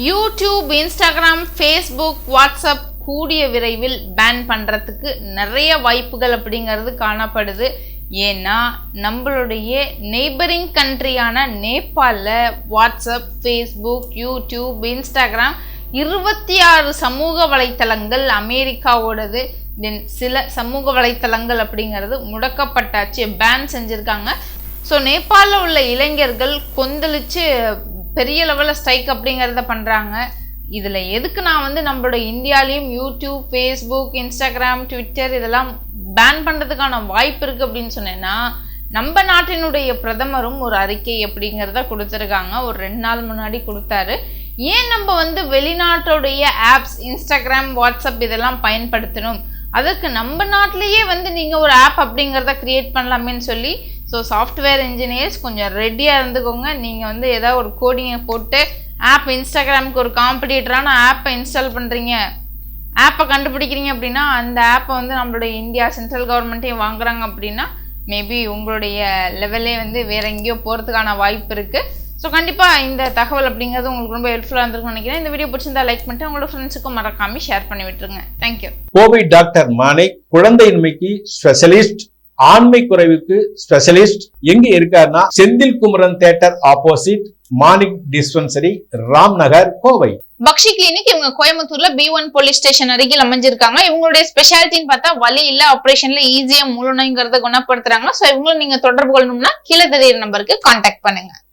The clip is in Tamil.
யூடியூப் இன்ஸ்டாகிராம் ஃபேஸ்புக் வாட்ஸ்அப் கூடிய விரைவில் பேன் பண்ணுறதுக்கு நிறைய வாய்ப்புகள் அப்படிங்கிறது காணப்படுது. ஏன்னா நம்மளுடைய நெய்பரிங் கண்ட்ரியான நேபாளில் வாட்ஸ்அப் ஃபேஸ்புக் யூடியூப் இன்ஸ்டாகிராம் இருபத்தி ஆறு சமூக வலைத்தளங்கள் அமெரிக்காவோடது. தென் சில சமூக வலைத்தளங்கள் அப்படிங்கிறது முடக்கப்பட்டாச்சு பேன் செஞ்சுருக்காங்க. ஸோ நேபாளில் உள்ள இளைஞர்கள் கொந்தளிச்சு பெரிய லெவலில் ஸ்ட்ரைக் அப்படிங்கிறத பண்ணுறாங்க இதில் எதுக்கு நான் வந்து நம்மளோட இந்தியாலேயும் யூடியூப் ஃபேஸ்புக் இன்ஸ்டாகிராம் ட்விட்டர் இதெல்லாம் பேன் பண்ணுறதுக்கான வாய்ப்பு இருக்குது அப்படின்னு சொன்னேன்னா நம்ம நாட்டினுடைய பிரதமரும் ஒரு அறிக்கை அப்படிங்கிறத கொடுத்துருக்காங்க. ஒரு ரெண்டு நாள் முன்னாடி கொடுத்தாரு. ஏன் நம்ம வந்து வெளிநாட்டுடைய ஆப்ஸ் இன்ஸ்டாகிராம் வாட்ஸ்அப் இதெல்லாம் பயன்படுத்தணும்? அதற்கு நம்ம நாட்டிலேயே வந்து நீங்கள் ஒரு ஆப் அப்படிங்கிறத க்ரியேட் பண்ணலாமேன்னு சொல்லி ஸோ சாஃப்ட்வேர் இன்ஜினியர்ஸ் கொஞ்சம் ரெடியாக இருந்துக்கோங்க. நீங்கள் வந்து ஏதாவது ஒரு கோடிங்கை போட்டு ஆப் இன்ஸ்டாகிராமுக்கு ஒரு காம்படிட்டரான ஆப்பை இன்ஸ்டால் பண்ணுறீங்க ஆப்பை கண்டுபிடிக்கிறீங்க அப்படின்னா அந்த ஆப்பை வந்து நம்மளுடைய இந்தியா சென்ட்ரல் கவர்மெண்ட்டையும் வாங்குறாங்க அப்படின்னா மேபி உங்களுடைய லெவலே வந்து வேற எங்கேயோ போகிறதுக்கான வாய்ப்பு இருக்குது ஸோ கண்டிப்பாக இந்த தகவல் அப்படிங்கிறது உங்களுக்கு ரொம்ப ஹெல்ப்ஃபுல்லாக இருந்திருக்கும் நினைக்கிறேன். இந்த வீடியோ பிடிச்சிருந்தா லைக் பண்ணிட்டு உங்களோட ஃப்ரெண்ட்ஸுக்கும் மறக்காம ஷேர் பண்ணி விட்டுருங்க. தேங்க்யூ கோவை டாக்டர் மானை குழந்தையின்மைக்கு ஸ்பெஷலிஸ்ட் ஆண்மை குறைவுக்கு ஸ்பெஷலிஸ்ட் எங்க இருக்காருன்னா Senthil Kumaran theatre opposite Manik dispensary Ram Nagar Kovai. Bakshi clinic இவங்க கோயம்புத்தூர்ல பி ஒன் போலீஸ் ஸ்டேஷன் அருகில் அமைஞ்சிருக்காங்க. இவங்களுடைய ஸ்பெஷாலிட்டின்னு பார்த்தா வலி இல்ல ஆபரேஷன்ல ஈஸியா முழுநோய்ங்கிறத குணப்படுத்துறாங்க சோ இவங்களும் நீங்க தொடர்பு கொள்ளணும்னா கீழே தெரியுற நம்பருக்கு கான்டாக்ட் பண்ணுங்க.